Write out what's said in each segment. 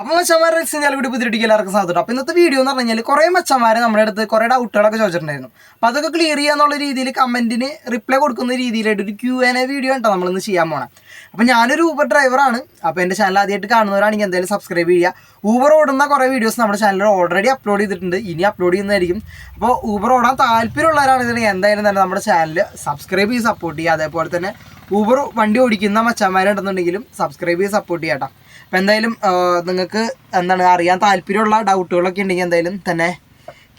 അപ്പൊ മച്ചന്മാരെ സിഞ്ഞാൽ പുതിരിട്ടിക്ക് എല്ലാവർക്കും സാധിക്കും അപ്പൊ ഇന്നത്തെ വീഡിയോ എന്ന് പറഞ്ഞു കഴിഞ്ഞാൽ കുറെ മച്ചന്മാരെ നമ്മുടെ അടുത്ത് കുറെ ഡൗട്ടുകളൊക്കെ ചോദിച്ചിട്ടുണ്ടായിരുന്നു. അപ്പൊ അതൊക്കെ ക്ലിയർ ചെയ്യുക എന്നുള്ള രീതിയിൽ കമന്റിന് റിപ്ലൈ കൊടുക്കുന്ന രീതിയിലായിട്ട് ഒരു ക്യൂ എൻ എ വീഡിയോ ഉണ്ടോ നമ്മളിന്ന് ചെയ്യാൻ പോണേ. അപ്പൊ ഞാനൊരു ഊബർ ഡ്രൈവറാണ് അപ്പൊ എന്റെ ചാനൽ ആദ്യമായിട്ട് കാണുന്നവരാണെങ്കിൽ എന്തായാലും സബ്സ്ക്രൈബ് ചെയ്യുക. ഊബർ ഓടുന്ന കുറെ വീഡിയോസ് നമ്മുടെ ചാനലിൽ ഓൾറെഡി അപ്ലോഡ് ചെയ്തിട്ടുണ്ട്. ഇനി അപ്ലോഡ് ചെയ്യുന്നതായിരിക്കും. അപ്പോൾ ഊബർ ഓടാൻ താല്പര്യമുള്ളവരാണെന്നുണ്ടെങ്കിൽ എന്തായാലും തന്നെ നമ്മുടെ ചാനൽ സബ്സ്ക്രൈബ് ചെയ്ത് സപ്പോർട്ട് ചെയ്യുക. അതേപോലെ തന്നെ ഊബർ വണ്ടി ഓടിക്കുന്ന മച്ചന്മാരുണ്ടെന്നുണ്ടെങ്കിലും സബ്സ്ക്രൈബ് ചെയ്ത് സപ്പോർട്ട് ചെയ്യാട്ടോ അപ്പം എന്തായാലും നിങ്ങൾക്ക് എന്താണ് അറിയാൻ താല്പര്യമുള്ള ഡൗട്ടുകളൊക്കെ ഉണ്ടെങ്കിൽ എന്തായാലും തന്നെ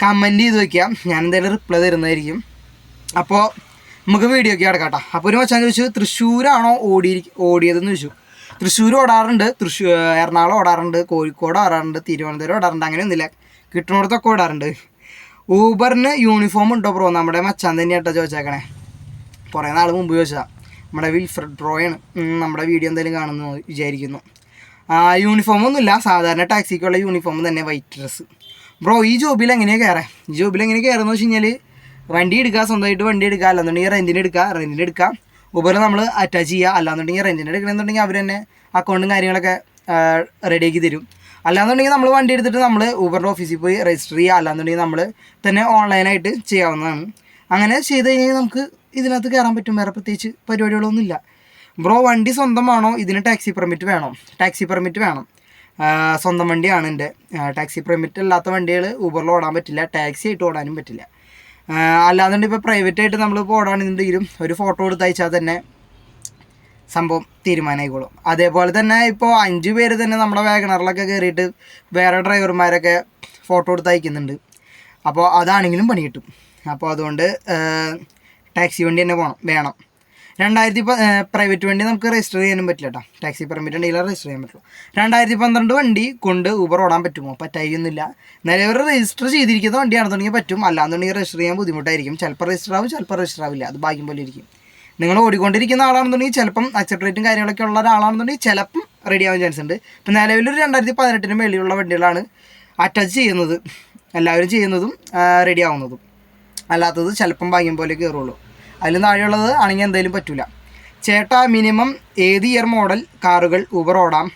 കമന്റ് ചെയ്ത് വയ്ക്കാം ഞാൻ എന്തായാലും റിപ്ലൈ തരുന്നതായിരിക്കും. അപ്പോൾ നമുക്ക് വീഡിയോ ഒക്കെ കിടക്കാട്ടോ അപ്പോൾ ഒരു മച്ചാൻ ചോദിച്ചു തൃശ്ശൂരാണോ ഓടി ഓടിയതെന്ന് ചോദിച്ചു. തൃശ്ശൂർ ഓടാറുണ്ട് തൃശ്ശൂർ എറണാകുളം ഓടാറുണ്ട് കോഴിക്കോട് ഓടാറുണ്ട് തിരുവനന്തപുരം ഓടാറുണ്ട് അങ്ങനെയൊന്നുമില്ല. കിട്ടുന്നിടത്തൊക്കെ ഓടാറുണ്ട്. ഊബറിന് യൂണിഫോം ഉണ്ടോ ബ്രോ നമ്മുടെ മച്ചാൻ തന്നെയാട്ടോ ചോദിച്ചേക്കണേ. കുറേ നാൾ മുമ്പ് ചോദിച്ചതാണ് നമ്മുടെ വിൽഫ്രഡ് ഉം, നമ്മുടെ വീഡിയോ എന്തായാലും കാണുന്നു വിചാരിക്കുന്നു. യൂണിഫോം ഒന്നുമില്ല. സാധാരണ ടാക്സിക്കുള്ള യൂണിഫോം തന്നെ വൈറ്റ് ഡ്രസ്സ് ബ്രോ ഈ ജോബിൽ എങ്ങനെയാണ് കയറാൻ ഈ ജോബിൽ എങ്ങനെ കയറുന്നത് വെച്ച് കഴിഞ്ഞാൽ വണ്ടി എടുക്കുക സ്വന്തമായിട്ട് വണ്ടി എടുക്കുക അല്ലാന്നുണ്ടെങ്കിൽ റെന്റിന് എടുക്കുക റെന്റിന് എടുക്കുക ഉപരി നമ്മൾ അറ്റാച്ച് ചെയ്യുക അല്ലാന്നുണ്ടെങ്കിൽ റെന്റിന് എടുക്കണമെന്നുണ്ടെങ്കിൽ അവർ തന്നെ അക്കൗണ്ടും കാര്യങ്ങളൊക്കെ റെഡിയാക്കി തരും. അല്ലാന്നുണ്ടെങ്കിൽ നമ്മൾ വണ്ടി എടുത്തിട്ട് നമ്മൾ ഊബറിന്റെ ഓഫീസിൽ പോയി രജിസ്റ്റർ ചെയ്യുക അല്ലാന്നുണ്ടെങ്കിൽ നമ്മൾ തന്നെ ഓൺലൈനായിട്ട് ചെയ്യാവുന്നതാണ്. അങ്ങനെ ചെയ്ത് കഴിഞ്ഞാൽ നമുക്ക് ഇതിനകത്ത് കയറാൻ പറ്റും. വേറെ പ്രത്യേകിച്ച് പരിപാടികളൊന്നുമില്ല. ബ്രോ വണ്ടി സ്വന്തമാണോ? ഇതിന് ടാക്സി പെർമിറ്റ് വേണം. ടാക്സി പെർമിറ്റ് വേണം. സ്വന്തം വണ്ടിയാണ് എന്റെ. ടാക്സി പെർമിറ്റ് അല്ലാത്ത വണ്ടികൾ ഊബറിൽ ഓടാൻ പറ്റില്ല. ടാക്സി ആയിട്ട് ഓടാനും പറ്റില്ല. അല്ലാതെ ഇപ്പോൾ പ്രൈവറ്റ് ആയിട്ട് നമ്മളിപ്പോൾ ഓടാണെന്നുണ്ടെങ്കിലും ഒരു ഫോട്ടോ എടുത്ത് അയച്ചാൽ തന്നെ സംഭവം തീരുമാനമായിക്കോളും. അതേപോലെ തന്നെ ഇപ്പോൾ അഞ്ച് പേര് തന്നെ നമ്മുടെ വാഗണറിലൊക്കെ കയറിയിട്ട് വേറെ ഡ്രൈവർമാരൊക്കെ ഫോട്ടോ എടുത്ത് അയക്കുന്നുണ്ട്. അപ്പോൾ അതാണെങ്കിലും പണി കിട്ടും. അപ്പോൾ അതുകൊണ്ട് ടാക്സി വണ്ടി തന്നെ പോകണം വേണം. രണ്ടായിരത്തി പ്രൈവറ്റ് വണ്ടി നമുക്ക് രജിസ്റ്റർ ചെയ്യാനും പറ്റില്ല കേട്ടോ ടാക്സി പെർമിറ്റ് ഉണ്ടെങ്കിൽ രജിസ്റ്റർ ചെയ്യാൻ പറ്റുള്ളൂ രണ്ടായിരത്തി പന്ത്രണ്ട് വണ്ടി കൊണ്ട് ഊബർ ഓടാൻ പറ്റുമോ? പറ്റായിരുന്നില്ല നിലവിൽ രജിസ്റ്റർ ചെയ്തിരിക്കുന്ന വണ്ടിയാണെന്നുണ്ടെങ്കിൽ പറ്റും. അല്ലാന്നുണ്ടെങ്കിൽ രജിസ്റ്റർ ചെയ്യാൻ ബുദ്ധിമുട്ടായിരിക്കും. ചിലപ്പോൾ രജിസ്റ്റർ ആവും ചിലപ്പോൾ രജിസ്റ്റർ ആവില്ല. അത് ഭാഗ്യം പോലെ ഇരിക്കും. നിങ്ങൾ ഓടിക്കൊണ്ടിരിക്കുന്ന ആളാണെന്നുണ്ടെങ്കിൽ ചിലപ്പം അക്സെപ്റ്റ് റേറ്റും കാര്യങ്ങളൊക്കെ ഉള്ള ഒരാളാണെന്നുണ്ടെങ്കിൽ ചിലപ്പം റെഡി ആവാൻ ചാൻസ് ഉണ്ട്. ഇപ്പം നിലവിലൊരു രണ്ടായിരത്തി പതിനെട്ടിന് മേളിലുള്ള വണ്ടികളാണ് അറ്റാച്ച് ചെയ്യുന്നത്. എല്ലാവരും ചെയ്യുന്നതും റെഡി ആവുന്നതും. അല്ലാത്തത് ചിലപ്പം ഭാഗ്യം പോലെ കയറുള്ളൂ. അതിൽ താഴെയുള്ളത് ആണെങ്കിൽ എന്തായാലും പറ്റില്ല ചേട്ടാ മിനിമം ഏത് ഇയർ മോഡൽ കാറുകൾ Uber ഓടാം?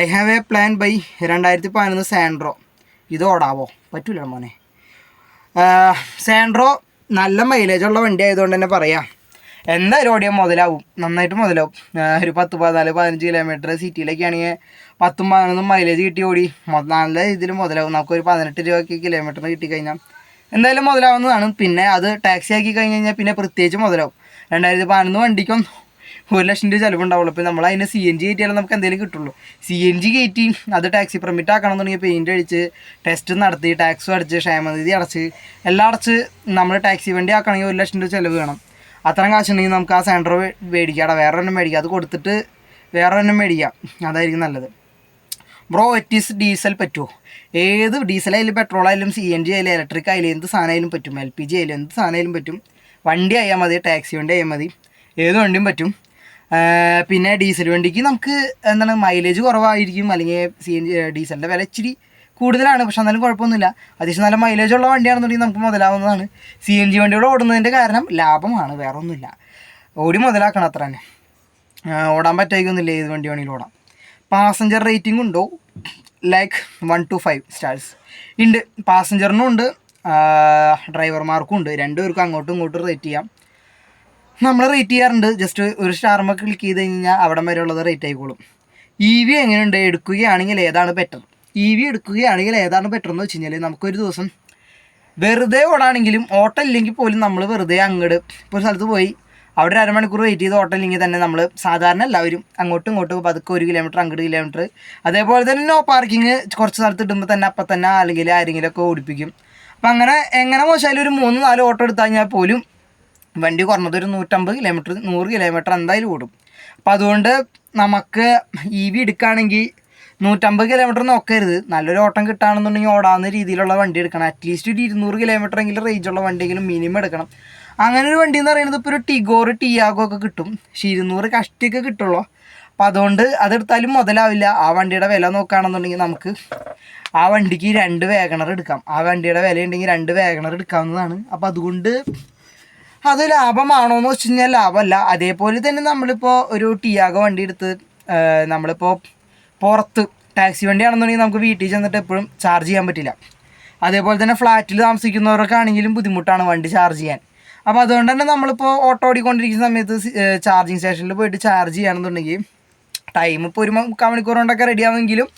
I have a plan buy രണ്ടായിരത്തി പതിനൊന്ന് സാൻഡ്രോ ഇത് ഓടാവോ? പറ്റൂല മോനെ. സാൻഡ്രോ നല്ല മൈലേജ് ഉള്ള വണ്ടി ആയതുകൊണ്ട് തന്നെ പറയാം. എന്തായാലും ഓടിയാൽ മുതലാവും. നന്നായിട്ട് മുതലാവും. ഒരു പത്ത് പതിനാല് പതിനഞ്ച് കിലോമീറ്റർ സിറ്റിയിലൊക്കെ ആണെങ്കിൽ പത്തും പതിനൊന്നും മൈലേജ് കിട്ടി ഓടി. നല്ല രീതിയിൽ മുതലാവും. നമുക്കൊരു പതിനെട്ട് രൂപയ്ക്ക് കിലോമീറ്ററിന് കിട്ടിക്കഴിഞ്ഞാൽ എന്തായാലും മുതലാവുന്നതാണ്. പിന്നെ അത് ടാക്സി ആക്കി കഴിഞ്ഞ് കഴിഞ്ഞാൽ പിന്നെ പ്രത്യേകിച്ച് മുതലാവും. രണ്ടായിരത്തി പതിനൊന്ന് വണ്ടിക്കും ഒരു ലക്ഷം രൂപ ചിലവുണ്ടാവുള്ളൂ. ഇപ്പം നമ്മൾ അതിന് സി എൻ ജി കയറ്റിയാലും നമുക്ക് എന്തെങ്കിലും കിട്ടുള്ളൂ. സി എൻ ജി കയറ്റി അത് ടാക്സി പെർമിറ്റ് ആക്കണം എന്നുണ്ടെങ്കിൽ പെയിന്റ് അടിച്ച് ടെസ്റ്റ് നടത്തി ടാക്സും അടിച്ച് ക്ഷേമനിധി അടച്ച് എല്ലാം അടച്ച് നമ്മൾ ടാക്സി വണ്ടി ആക്കണമെങ്കിൽ ഒരു ലക്ഷം രൂപ ചിലവ് വേണം. അത്രയും കാശുണ്ടെങ്കിൽ നമുക്ക് ആ സെന്റർ മേടിക്കാം. വേറെ ഒന്നും മേടിക്കാം. അത് കൊടുത്തിട്ട് വേറെ ഒന്നും മേടിക്കാം. അതായിരിക്കും നല്ലത്. ബ്രോ അറ്റ്ലീസ്റ്റ് ഡീസൽ പറ്റുമോ ഏത് ഡീസലായാലും പെട്രോൾ ആയാലും സി എൻ ജി ആയാലും ഇലക്ട്രിക് ആയാലും എന്ത് സാധനമായാലും പറ്റും. എൽ പി ജി ആയാലും എന്ത് സാധനമായാലും പറ്റും. വണ്ടി ആയാൽ മതി ടാക്സി വണ്ടി ആയാൽ മതി. ഏത് വണ്ടിയും പറ്റും. പിന്നെ ഡീസൽ വണ്ടിക്ക് നമുക്ക് എന്താണ് മൈലേജ് കുറവായിരിക്കും. അല്ലെങ്കിൽ സി എൻ ജി ഡീസലിന്റെ വില ഇച്ചിരി കൂടുതലാണ്. പക്ഷെ എന്നാലും കുഴപ്പമൊന്നുമില്ല. അത്യാവശ്യം നല്ല മൈലേജ് ഉള്ള വണ്ടിയാണെന്നുണ്ടെങ്കിൽ നമുക്ക് മുതലാവുന്നതാണ്. സി എൻ ജി വണ്ടിയോട് ഓടുന്നതിന്റെ കാരണം ലാഭമാണ് വേറെ ഒന്നുമില്ല ഓടി മുതലാക്കണം അത്ര തന്നെ ഓടാൻ പറ്റായിക്കൊന്നുമില്ല ഏത് വണ്ടി വേണമെങ്കിലും ഓടാം. പാസഞ്ചർ റേറ്റിംഗ് ഉണ്ടോ? Like one two five stars ഉണ്ട് പാസഞ്ചറിനും ഉണ്ട്. ഡ്രൈവർമാർക്കും ഉണ്ട്. രണ്ടുപേർക്കും അങ്ങോട്ടും ഇങ്ങോട്ടും റേറ്റ് ചെയ്യാം. നമ്മൾ റേറ്റ് ചെയ്യാറുണ്ട്. ജസ്റ്റ് ഒരു സ്റ്റാർമ ക്ലിക്ക് ചെയ്ത് കഴിഞ്ഞാൽ അവിടെ വരെ ഉള്ളത് റേറ്റ് ആയിക്കോളും. ഇ വി എങ്ങനെയുണ്ട്? എടുക്കുകയാണെങ്കിൽ ഏതാണ് ബെറ്റർ ഇ വി എടുക്കുകയാണെങ്കിൽ ഏതാണ് ബെറ്റർ എന്ന് വെച്ച് കഴിഞ്ഞാൽ നമുക്കൊരു ദിവസം വെറുതെ ഓടാണെങ്കിലും ഓട്ടം ഇല്ലെങ്കിൽ പോലും നമ്മൾ വെറുതെ അങ്ങോട്ട് ഇപ്പോൾ ഒരു സ്ഥലത്ത് പോയി അവിടെ ഒരു അരമണിക്കൂർ വെയിറ്റ് ചെയ്ത് ഓട്ടം തന്നെ നമ്മൾ സാധാരണ എല്ലാവരും അങ്ങോട്ടും ഇങ്ങോട്ടും പതുക്കെ ഒരു കിലോമീറ്റർ അങ്ങോട്ട് കിലോമീറ്റർ അതേപോലെ തന്നെ നോ പാർക്കിങ് കുറച്ച് സ്ഥലത്ത് ഇടുമ്പോൾ തന്നെ അപ്പം തന്നെ അല്ലെങ്കിൽ ആരെങ്കിലുമൊക്കെ ഓടിപ്പിക്കും. അപ്പം അങ്ങനെ എങ്ങനെ മോശമായാലും ഒരു മൂന്ന് നാല് ഓട്ടോ എടുത്തു കഴിഞ്ഞാൽ പോലും വണ്ടി കുറഞ്ഞത് ഒരു നൂറ്റമ്പത് കിലോമീറ്റർ നൂറ് കിലോമീറ്റർ എന്തായാലും ഓടും. അപ്പം അതുകൊണ്ട് നമുക്ക് ഇ വി എടുക്കുകയാണെങ്കിൽ നൂറ്റമ്പത് കിലോമീറ്റർ നോക്കരുത്. നല്ലൊരു ഓട്ടം കിട്ടുകയാണെന്നുണ്ടെങ്കിൽ ഓടാവുന്ന രീതിയിലുള്ള വണ്ടി എടുക്കണം. അറ്റ്ലീസ്റ്റ് ഒരു ഇരുന്നൂറ് കിലോമീറ്റർ എങ്കിലും റേഞ്ചുള്ള വണ്ടിയെങ്കിലും മിനിമം എടുക്കണം. അങ്ങനെ ഒരു വണ്ടി എന്ന് പറയുന്നത് ഇപ്പോൾ ഒരു ടിഗോർ ടിയാഗോ ഒക്കെ കിട്ടും. പക്ഷേ ഇരുന്നൂറ് കഷ്ടിയൊക്കെ കിട്ടുള്ളൂ. അപ്പം അതുകൊണ്ട് അതെടുത്താലും മുതലാവില്ല. ആ വണ്ടിയുടെ വില നോക്കുകയാണെന്നുണ്ടെങ്കിൽ നമുക്ക് ആ വണ്ടിക്ക് രണ്ട് വേഗണർ എടുക്കാം. ആ വണ്ടിയുടെ വില ഉണ്ടെങ്കിൽ രണ്ട് വേഗണർ എടുക്കാവുന്നതാണ്. അപ്പോൾ അതുകൊണ്ട് അത് ലാഭമാണോ എന്ന് വെച്ച് കഴിഞ്ഞാൽ ലാഭമല്ല. അതേപോലെ തന്നെ നമ്മളിപ്പോൾ ഒരു ടിയാഗോ വണ്ടി എടുത്ത് നമ്മളിപ്പോൾ പുറത്ത് ടാക്സി വണ്ടിയാണെന്നുണ്ടെങ്കിൽ നമുക്ക് വീട്ടിൽ ചെന്നിട്ട് എപ്പോഴും ചാർജ് ചെയ്യാൻ പറ്റില്ല. അതേപോലെ തന്നെ ഫ്ലാറ്റിൽ താമസിക്കുന്നവർക്കാണെങ്കിലും ബുദ്ധിമുട്ടാണ് വണ്ടി ചാർജ് ചെയ്യാൻ. അപ്പോൾ അതുകൊണ്ട് തന്നെ നമ്മളിപ്പോൾ ഓട്ടോ ഓടിക്കൊണ്ടിരിക്കുന്ന സമയത്ത് ചാർജിങ് സ്റ്റേഷനിൽ പോയിട്ട് ചാർജ് ചെയ്യുകയാണെന്നുണ്ടെങ്കിൽ ടൈം ഇപ്പോൾ ഒരു മുക്കാൽ മണിക്കൂർ കൊണ്ടൊക്കെ റെഡിയാവുമെങ്കിലും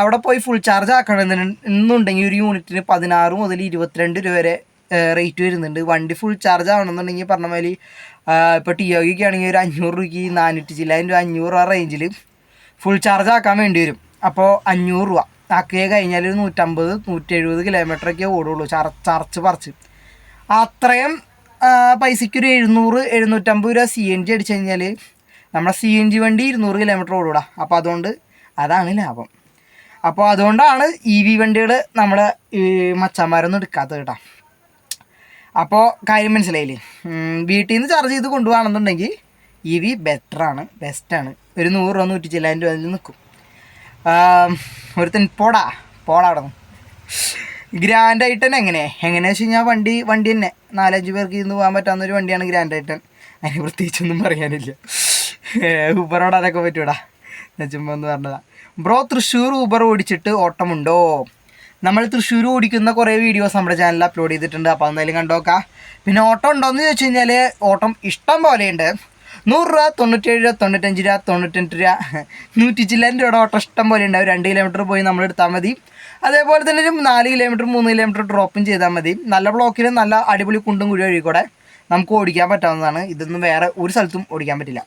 അവിടെ പോയി ഫുൾ ചാർജ് ആക്കണം എന്നുണ്ടെങ്കിൽ ഒരു യൂണിറ്റിന് പതിനാറ് മുതൽ ഇരുപത്തിരണ്ട് രൂപ വരെ റേറ്റ് വരുന്നുണ്ട്. വണ്ടി ഫുൾ ചാർജ് ആവണമെന്നുണ്ടെങ്കിൽ പറഞ്ഞ മാതിരി ഇപ്പോൾ ടി ഒക്കെ ആണെങ്കിൽ ഒരു അഞ്ഞൂറ് രൂപയ്ക്ക് നാനൂറ്റി ചില്ലായിരം രൂപ അഞ്ഞൂറ് രൂപ റേഞ്ചിൽ ഫുൾ ചാർജ് ആക്കാൻ വേണ്ടി വരും. അപ്പോൾ അഞ്ഞൂറ് രൂപ. ആക്കിയ കഴിഞ്ഞാൽ ഒരു നൂറ്റമ്പത് നൂറ്റെഴുപത് കിലോമീറ്ററൊക്കെ ഓടുള്ളൂ. ചർ ചർച്ച് പറിച്ച്. അത്രയും പൈസയ്ക്ക് ഒരു എഴുന്നൂറ് എഴുന്നൂറ്റമ്പത് രൂപ സി എൻ ജി അടിച്ചു കഴിഞ്ഞാൽ നമ്മുടെ സി എൻ ജി വണ്ടി ഇരുന്നൂറ് കിലോമീറ്റർ ഓടൂടാ. അപ്പോൾ അതുകൊണ്ട് അതാണ് ലാഭം. അപ്പോൾ അതുകൊണ്ടാണ് ഇ വി വണ്ടികൾ നമ്മുടെ മച്ചന്മാരൊന്നും എടുക്കാത്തത് കേട്ടോ. അപ്പോൾ കാര്യം മനസ്സിലായില്ലേ? വീട്ടിൽ നിന്ന് ചാർജ് ചെയ്ത് കൊണ്ടുപോകണമെന്നുണ്ടെങ്കിൽ ഇ വി ബെറ്ററാണ് ബെസ്റ്റാണ് ഒരു നൂറ് രൂപ നൂറ്റി ചില്ലായിരം രൂപ അതിൽ നിൽക്കും. ഒരുത്തൻ പോടാ പോടാ അവിടെ ഗ്രാൻഡ് ഐട്ടൻ എങ്ങനെ? എങ്ങനെയാണെന്ന് വെച്ച് കഴിഞ്ഞാൽ വണ്ടി വണ്ടി തന്നെ. നാലഞ്ച് പേർക്ക് ഇന്ന് പോകാൻ പറ്റാവുന്ന ഒരു വണ്ടിയാണ് ഗ്രാൻഡ് ഐട്ടൻ അതിന് പ്രത്യേകിച്ചൊന്നും പറയാനില്ല. ഊബറോട് അതൊക്കെ പറ്റൂടാ. നെച്ചുമ്പോൾ ഒന്ന് പറഞ്ഞതാ. ബ്രോ തൃശ്ശൂർ ഊബർ ഓടിച്ചിട്ട് ഓട്ടമുണ്ടോ? നമ്മൾ തൃശ്ശൂർ ഓടിക്കുന്ന കുറേ വീഡിയോസ് നമ്മുടെ ചാനലിൽ അപ്ലോഡ് ചെയ്തിട്ടുണ്ട്. അപ്പോൾ എന്തായാലും കണ്ടോക്കാം. പിന്നെ ഓട്ടം ഉണ്ടോയെന്ന് ചോദിച്ചു കഴിഞ്ഞാൽ ഓട്ടം ഇഷ്ടം പോലെയുണ്ട്. നൂറ് രൂപ തൊണ്ണൂറ്റേഴ് രൂപ തൊണ്ണൂറ്റഞ്ച് രൂപ തൊണ്ണൂറ്റെട്ട് രൂപ. നൂറ്റി ചില്ലായിരം രൂപയുടെ ഓട്ടം ഇഷ്ടം പോലെ ഉണ്ടാവും രണ്ട് കിലോമീറ്റർ പോയി നമ്മൾ എടുത്താൽ മതി. അതേപോലെ തന്നെ ഒരു നാല് കിലോമീറ്റർ മൂന്ന് കിലോമീറ്റർ ഡ്രോപ്പും ചെയ്താൽ മതി. നല്ല ബ്ലോക്കിൽ നല്ല അടിപൊളി കുണ്ടും കുഴി വഴി കൂടെ നമുക്ക് ഓടിക്കാൻ പറ്റാവുന്നതാണ്. ഇതൊന്നും വേറെ ഒരു സ്ഥലത്തും ഓടിക്കാൻ പറ്റില്ല.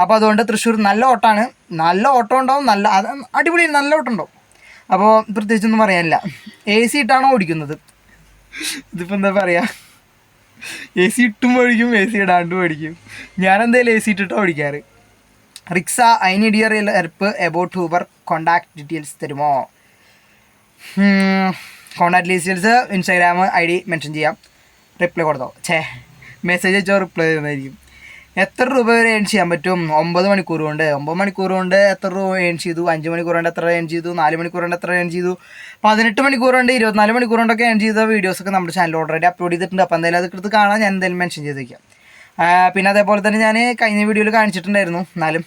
അപ്പോൾ അതുകൊണ്ട് തൃശ്ശൂർ നല്ല ഓട്ടമാണ് നല്ല ഓട്ടം ഉണ്ടാവും. നല്ല അടിപൊളി നല്ല ഓട്ടം ഉണ്ടാവും. അപ്പോൾ പ്രത്യേകിച്ചൊന്നും പറയാനില്ല. എ സി ഇട്ടാണോ ഓടിക്കുന്നത്? ഇതിപ്പോൾ എന്താ പറയുക എ സി ഇട്ടും ഓടിക്കും എ സി ഇടാണ്ട് ഓടിക്കും ഞാൻ എന്തായാലും എ സി ഇട്ടിട്ടോ ഓടിക്കാറ് റിക്സ അതിനിടിയ help about Uber contact details തരുമോ? Contact details Instagram I D mention ചെയ്യാം. റിപ്ലൈ കൊടുത്തോ. ഛേ മെസ്സേജ് അയച്ചോ റിപ്ലൈ ചെയ്യുന്നതായിരിക്കും എത്ര രൂപ വരെ ഏൺ ചെയ്യാൻ പറ്റും? ഒമ്പത് മണിക്കൂർ കൊണ്ട്. ഒമ്പത് മണിക്കൂർ കൊണ്ട് എത്ര രൂപ ഏൺ ചെയ്തു? അഞ്ച് മണിക്കൂർ കൊണ്ട് എത്ര ഏൺ ചെയ്തു? നാല് മണിക്കൂർ കൊണ്ട് എത്ര ഏൺ ചെയ്തു? പതിനെട്ട് മണിക്കൂർ കൊണ്ട് ഇരുപത്തിനാല് മണിക്കൂർ കൊണ്ടൊക്കെ ഏൺ ചെയ്ത വീഡിയോസൊക്കെ നമ്മുടെ ചാനൽ ഓൾറെഡി അപ്ലോഡ് ചെയ്തിട്ടുണ്ട്. അപ്പോൾ എന്തായാലും അത് എടുത്ത് കാണാൻ ഞാൻ എന്തായാലും മെൻഷൻ ചെയ്തേക്കാം. പിന്നെ അതേപോലെ തന്നെ ഞാൻ കഴിഞ്ഞ വീഡിയോയിൽ കാണിച്ചിട്ടുണ്ടായിരുന്നു. എന്നാലും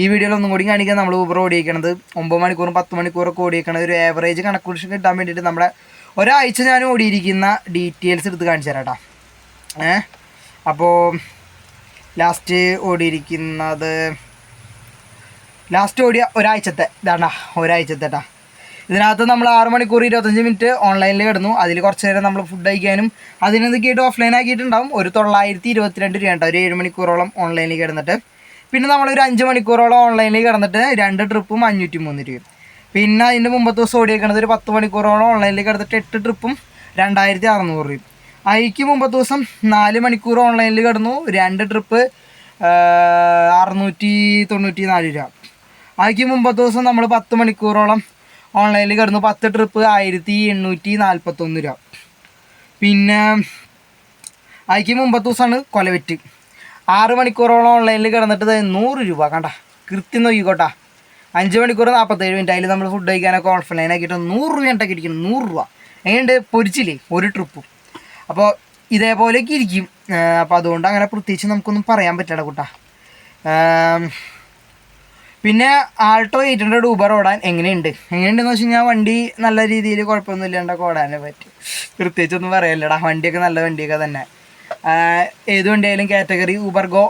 ഈ വീഡിയോയിൽ ഒന്നും കൂടി കാണിക്കാൻ നമ്മൾ ഊബർ ഓടിയിരിക്കണത് ഒമ്പത് മണിക്കൂറും പത്ത് മണിക്കൂറൊക്കെ ഓടിയിരിക്കണത് ഒരു ആവറേജ് കണക്കുറിച്ച് കിട്ടാൻ വേണ്ടിയിട്ട് നമ്മുടെ ഒരാഴ്ച ഞാൻ ഓടിയിരിക്കുന്ന ഡീറ്റെയിൽസ് എടുത്ത് കാണിച്ചു തരാം കേട്ടോ ഏഹ് അപ്പോൾ ലാസ്റ്റ് ഓടിയിരിക്കുന്നത് ലാസ്റ്റ് ഓടിയ ഒരാഴ്ചത്തെ ഇതാണ്ടാ ഒരാഴ്ചത്തെട്ടാ. ഇതിനകത്ത് നമ്മൾ ആറ് മണിക്കൂർ ഇരുപത്തഞ്ച് മിനിറ്റ് ഓൺലൈനിൽ കിടന്നു. അതിൽ കുറച്ച് നേരം നമ്മൾ ഫുഡ് കഴിക്കാനും അതിനെന്തൊക്കെയായിട്ട് ഓഫ്ലൈൻ ആക്കിയിട്ടുണ്ടാവും. ഒരു തൊള്ളായിരത്തി ഇരുപത്തിരണ്ട് രൂപ കേട്ടോ ഒരു ഏഴ് മണിക്കൂറോളം ഓൺലൈനിൽ കിടന്നിട്ട്. പിന്നെ നമ്മളൊരു അഞ്ച് മണിക്കൂറോളം ഓൺലൈനിൽ കിടന്നിട്ട് രണ്ട് ട്രിപ്പും അഞ്ഞൂറ്റി മൂന്ന് രൂപയും. പിന്നെ അതിന്റെ മുമ്പത്തെ ദിവസം ഓടിയേക്കണത് ഒരു പത്ത് മണിക്കൂറോളം ഓൺലൈനിൽ കിടന്നിട്ട് എട്ട് ട്രിപ്പും രണ്ടായിരത്തി അറുന്നൂറ് രൂപയും. അതിക്ക് മുമ്പത്തെ ദിവസം നാല് മണിക്കൂർ ഓൺലൈനിൽ കിടന്നു. രണ്ട് ട്രിപ്പ് അറുന്നൂറ്റി തൊണ്ണൂറ്റി നാല് രൂപ. അയക്ക് മുമ്പത്തെ ദിവസം നമ്മൾ പത്ത് മണിക്കൂറോളം ഓൺലൈനിൽ കിടന്നു. പത്ത് ട്രിപ്പ് ആയിരത്തി എണ്ണൂറ്റി നാൽപ്പത്തൊന്ന് രൂപ. പിന്നെ അയക്ക് മുമ്പത്തെ ദിവസമാണ് കൊലവെറ്റ്. ആറ് മണിക്കൂറോളം ഓൺലൈനിൽ കിടന്നിട്ട് നൂറ് രൂപ കണ്ട. കൃത്യം നോക്കിക്കോട്ടാ. അഞ്ച് മണിക്കൂർ നാൽപ്പത്തേഴ് മിനിറ്റ് അതിൽ നമ്മൾ ഫുഡ് കഴിക്കാനൊക്കെ ഓൺലൈനാക്കിയിട്ട് നൂറ് രൂപ ഉണ്ടാക്കിയിരിക്കുന്നു നൂറ് രൂപ. എങ്ങനെയുണ്ട്? പൊരിച്ചില്ലേ? ഒരു ട്രിപ്പും അപ്പോൾ ഇതേപോലെയൊക്കെ ഇരിക്കും. അപ്പോൾ അതുകൊണ്ട് അങ്ങനെ പ്രത്യേകിച്ച് നമുക്കൊന്നും പറയാൻ പറ്റില്ല കൂട്ടാ. പിന്നെ ആൾട്ടോ എയ്റ്റ് ഹൺഡ്രഡ് ഊബർ ഓടാൻ എങ്ങനെയുണ്ട്? എങ്ങനെയുണ്ടെന്ന് വെച്ച് കഴിഞ്ഞാൽ വണ്ടി നല്ല രീതിയിൽ കുഴപ്പമൊന്നും ഇല്ലാണ്ടൊക്കെ ഓടാനേ പറ്റും. പ്രത്യേകിച്ചൊന്നും പറയല്ലടാ വണ്ടിയൊക്കെ നല്ല വണ്ടിയൊക്കെ തന്നെ. ഏത് വണ്ടിയായാലും കാറ്റഗറി ഊബർ ഗോ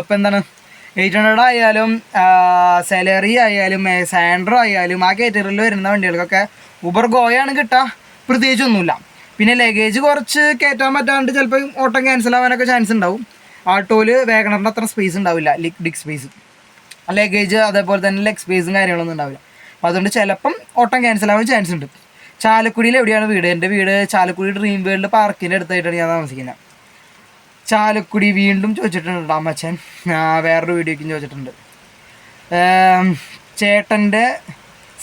ഇപ്പം എന്താണ്? എയ്റ്റ് ഹൺഡ്രഡ് ആയാലും സാലറി ആയാലും സാൻഡ്രോ ആയാലും ആ കാറ്റഗറിയിൽ വരുന്ന വണ്ടികൾക്കൊക്കെ ഊബർ ഗോയാണ് കിട്ടുക പ്രത്യേകിച്ചൊന്നുമില്ല പിന്നെ ലഗേജ് കുറച്ച് കയറ്റാൻ പറ്റാണ്ട് ചിലപ്പോൾ ഓട്ടം ക്യാൻസൽ ആവാനൊക്കെ ചാൻസ് ഉണ്ടാവും. ആട്ടോയിൽ വേഗണറിന്റെ അത്ര സ്പേസ് ഉണ്ടാവില്ല. ഡിക് സ്പേസ് ലഗേജ് അതേപോലെ തന്നെ ലെഗ് സ്പേസും കാര്യങ്ങളൊന്നും ഉണ്ടാവില്ല. അപ്പോൾ അതുകൊണ്ട് ചിലപ്പം ഓട്ടം ക്യാൻസൽ ആവാൻ ചാൻസ് ഉണ്ട്. ചാലക്കുടിയിൽ എവിടെയാണ് വീട്? എന്റെ വീട് ചാലക്കുടി ഡ്രീം വേൾഡ് പാർക്കിന്റെ അടുത്തായിട്ടാണ് ഞാൻ താമസിക്കുന്നത്. ചാലക്കുടി വീണ്ടും ചോദിച്ചിട്ടുണ്ട് അമ്മച്ചൻ. വേറൊരു വീഡിയോയ്ക്കും ചോദിച്ചിട്ടുണ്ട്. ചേട്ടന്റെ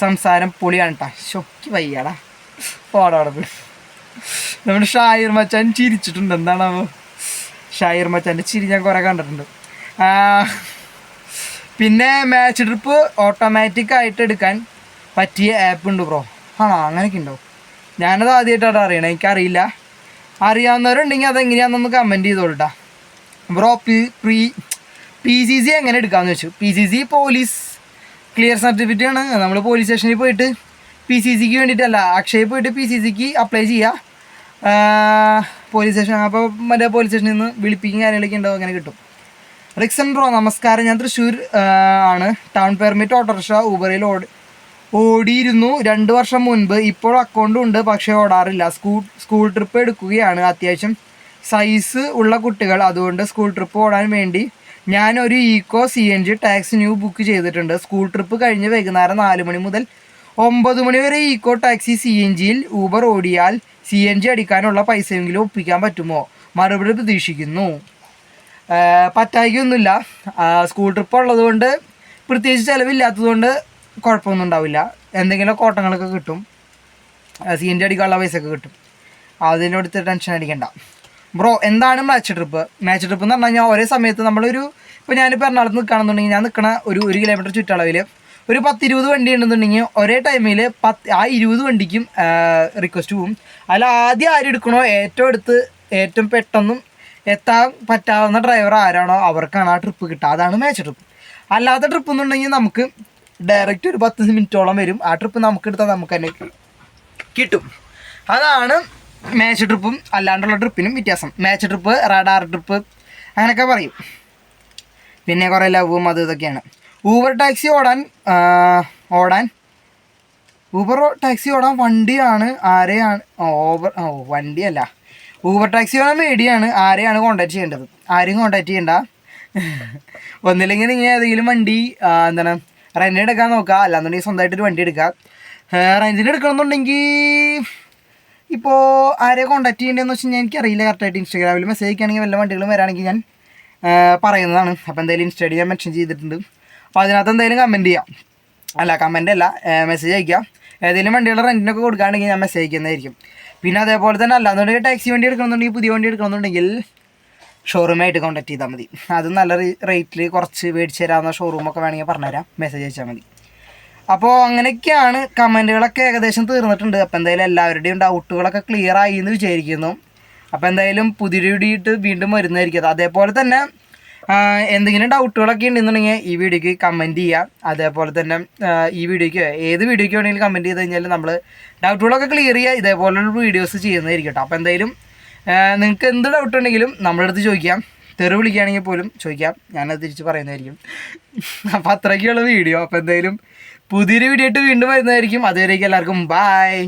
സംസാരം പൊളിയാണ് കേട്ടോ ഷൊക്കി വയ്യാടാ. പോടാടത് നമ്മുടെ ഷായിർ മച്ചാൻ ചിരിച്ചിട്ടുണ്ട്. എന്താണാവോ ഷായിർ മച്ചാന്റെ ചിരി ഞാൻ കുറേ കണ്ടിട്ടുണ്ട്. പിന്നെ മാച്ച് ട്രിപ്പ് ഓട്ടോമാറ്റിക് ആയിട്ട് എടുക്കാൻ പറ്റിയ ആപ്പ് ഉണ്ട് ബ്രോ ആണോ? അങ്ങനെയൊക്കെ ഉണ്ടോ? ഞാനത് ആദ്യമായിട്ടാണ് അറിയണേ. എനിക്കറിയില്ല. അറിയാവുന്നവരുണ്ടെങ്കിൽ അതെങ്ങനെയാണെന്നൊന്ന് comment ചെയ്തോളട്ടാ. Bro P pre P C C എങ്ങനെ എടുക്കാമെന്ന് വെച്ചു. P C C police clear certificate ആണ്. നമ്മൾ പോലീസ് സ്റ്റേഷനിൽ പോയിട്ട് പി സി സിക്ക് വേണ്ടിയിട്ടല്ല അക്ഷയയിൽ പോയിട്ട് പി സി സിക്ക് അപ്ലൈ ചെയ്യുക പോലീസ് സ്റ്റേഷൻ അപ്പോൾ മറ്റേ പോലീസ് സ്റ്റേഷനിൽ നിന്ന് വിളിപ്പിക്കും കാര്യങ്ങളൊക്കെ ഉണ്ടാവും അങ്ങനെ കിട്ടും. റിക്സൺ ബ്രോ നമസ്കാരം. ഞാൻ തൃശ്ശൂർ ആണ്. ടൗൺ പെർമിറ്റ് ഓട്ടോറിക്ഷ ഊബറിൽ ഓടി ഓടിയിരുന്നു. രണ്ട് വർഷം മുൻപ്. ഇപ്പോൾ അക്കൗണ്ടും ഉണ്ട് പക്ഷേ ഓടാറില്ല. സ്കൂൾ സ്കൂൾ ട്രിപ്പ് എടുക്കുകയാണ് അത്യാവശ്യം. സൈസ് ഉള്ള കുട്ടികൾ. അതുകൊണ്ട് സ്കൂൾ ട്രിപ്പ് ഓടാൻ വേണ്ടി ഞാൻ ഒരു Eeco C N G taxi new book ചെയ്തിട്ടുണ്ട്. സ്കൂൾ ട്രിപ്പ് കഴിഞ്ഞ് വൈകുന്നേരം നാല് മണി മുതൽ ഒമ്പത് മണി വരെ ഈക്കോ ടാക്സി സി എൻ ജിയിൽ ഊബർ ഓടിയാൽ സി എൻ ജി അടിക്കാനുള്ള പൈസയെങ്കിലും ഒപ്പിക്കാൻ പറ്റുമോ? മറുപടി പ്രതീക്ഷിക്കുന്നു. പറ്റായിക്കൊന്നുമില്ല സ്കൂൾ ട്രിപ്പ് ഉള്ളതുകൊണ്ട് പ്രത്യേകിച്ച് ചിലവില്ലാത്തതുകൊണ്ട് കുഴപ്പമൊന്നും ഉണ്ടാവില്ല. എന്തെങ്കിലും കോട്ടങ്ങളൊക്കെ കിട്ടും. സി എൻ ജി അടിക്കാനുള്ള പൈസയൊക്കെ കിട്ടും. അതിനടുത്ത് ടെൻഷൻ അടിക്കണ്ട. ബ്രോ എന്താണ് മാച്ച് ട്രിപ്പ് മാച്ച് ട്രിപ്പ് എന്ന് പറഞ്ഞു കഴിഞ്ഞാൽ ഒരേ സമയത്ത് നമ്മളൊരു ഇപ്പോൾ ഞാനിപ്പോൾ എറണാകുളത്ത് നിൽക്കുകയാണെന്നുണ്ടെങ്കിൽ ഞാൻ നിൽക്കണ ഒരു ഒരു കിലോമീറ്റർ ചുറ്റളവിൽ ഒരു പത്തിരുപത് വണ്ടി ഉണ്ടെന്നുണ്ടെങ്കിൽ ഒരേ ടൈമിൽ പത്ത് ആ ഇരുപത് വണ്ടിക്കും റിക്വസ്റ്റ് പോവും. അതിൽ ആദ്യം ആരെടുക്കണോ ഏറ്റവും അടുത്ത് ഏറ്റവും പെട്ടെന്നും എത്താൻ പറ്റാവുന്ന ഡ്രൈവർ ആരാണോ അവർക്കാണ് ആ ട്രിപ്പ് കിട്ടുക. അതാണ് മാച്ച് ട്രിപ്പ് അല്ലാത്ത ട്രിപ്പ് എന്നുണ്ടെങ്കിൽ നമുക്ക് ഡയറക്റ്റ് ഒരു പത്ത് മിനിറ്റോളം വരും. ആ ട്രിപ്പ് നമുക്ക് എടുത്താൽ നമുക്ക് തന്നെ കിട്ടും. അതാണ് മാച്ച് ട്രിപ്പും അല്ലാണ്ടുള്ള ട്രിപ്പിനും വ്യത്യാസം. മാച്ച് ട്രിപ്പ് റഡാർ ട്രിപ്പ് അങ്ങനെയൊക്കെ പറയും. പിന്നെ കുറേ ലവും അത് ഇതൊക്കെയാണ്. ഊബർ ടാക്സി ഓടാൻ ഓടാൻ. ഊബർ ടാക്സി ഓടാൻ വണ്ടിയാണ് ആരെയാണ് ഓവർ ഓ വണ്ടിയല്ല. ഊബർ ടാക്സി ഓടാൻ വേണ്ടിയാണ് ആരെയാണ് കോൺടാക്ട് ചെയ്യേണ്ടത്? ആരെയും കോൺടാക്ട് ചെയ്യണ്ട? ഒന്നില്ലെങ്കിൽ നിങ്ങൾ ഏതെങ്കിലും വണ്ടി എന്താണ് റെന്റിന് എടുക്കാൻ നോക്കുക. അല്ലാന്നുണ്ടെങ്കിൽ സ്വന്തമായിട്ടൊരു വണ്ടി എടുക്കുക. റെന്റിന് എടുക്കണമെന്നുണ്ടെങ്കിൽ ഇപ്പോൾ ആരെ കോൺടാക്ട് ചെയ്യേണ്ടതെന്ന് വെച്ച് കഴിഞ്ഞാൽ എനിക്കറിയില്ല. കറക്റ്റായിട്ട് ഇൻസ്റ്റാഗ്രാമിൽ മെസ്സേജ് അയക്കുകയാണെങ്കിൽ വല്ല വണ്ടികളും വരാണെങ്കിൽ ഞാൻ പറയുന്നതാണ്. അപ്പോൾ എന്തായാലും ഇൻസ്റ്റാഗ്രാം മെൻഷൻ ചെയ്തിട്ടുണ്ട്. അപ്പോൾ അതിനകത്ത് എന്തായാലും കമന്റ് ചെയ്യാം. അല്ല കമന്റ് അല്ല മെസ്സേജ് അയക്കാം ഏതെങ്കിലും വണ്ടികളുടെ റെന്റിനൊക്കെ കൊടുക്കുകയാണെങ്കിൽ ഞാൻ മെസ്സേജ് അയക്കുന്നതായിരിക്കും. പിന്നെ അതേപോലെ തന്നെ അല്ലാന്നുണ്ടെങ്കിൽ ടാക്സി വണ്ടി എടുക്കണമെന്നുണ്ടെങ്കിൽ പുതിയ വണ്ടി എടുക്കണമെന്നുണ്ടെങ്കിൽ ഷോറൂമായിട്ട് കോൺടാക്ട് ചെയ്താൽ മതി. അത് നല്ല റേറ്റിൽ കുറച്ച് മേടിച്ച് തരാവുന്ന ഷോറൂമൊക്കെ വേണമെങ്കിൽ പറഞ്ഞുതരാം. മെസ്സേജ് അയച്ചാൽ മതി. അപ്പോൾ അങ്ങനെയൊക്കെയാണ് കമന്റുകളൊക്കെ ഏകദേശം തീർന്നിട്ടുണ്ട്. അപ്പോൾ എന്തായാലും എല്ലാവരുടെയും ഡൗട്ടുകളൊക്കെ ക്ലിയർ ആയി എന്ന് വിചാരിക്കുന്നു. അപ്പോൾ എന്തായാലും പുതിയ വീണ്ടും വരുന്നതായിരിക്കും. അതേപോലെ തന്നെ എന്തെങ്കിലും ഡൗട്ടുകളൊക്കെ ഉണ്ടെന്നുണ്ടെങ്കിൽ ഈ വീഡിയോക്ക് കമന്റ് ചെയ്യുക. അതേപോലെ തന്നെ ഈ വീഡിയോക്ക് ഏത് വീഡിയോക്ക് വേണമെങ്കിലും കമന്റ് ചെയ്ത് കഴിഞ്ഞാൽ നമ്മൾ ഡൗട്ടുകളൊക്കെ ക്ലിയർ ചെയ്യുക. ഇതേപോലുള്ള വീഡിയോസ് ചെയ്യുന്നതായിരിക്കും കേട്ടോ അപ്പോൾ എന്തായാലും നിങ്ങൾക്ക് എന്ത് ഡൗട്ട് ഉണ്ടെങ്കിലും നമ്മുടെ അടുത്ത് ചോദിക്കാം. തെറി വിളിക്കുകയാണെങ്കിൽ പോലും ചോദിക്കാം. ഞാനത് തിരിച്ച് പറയുന്നതായിരിക്കും. അപ്പോൾ അത്രയ്ക്കുള്ള വീഡിയോ. അപ്പോൾ എന്തായാലും പുതിയൊരു വീഡിയോ ആയിട്ട് വീണ്ടും വരുന്നതായിരിക്കും. അതുവരേക്കും എല്ലാവർക്കും ബായ്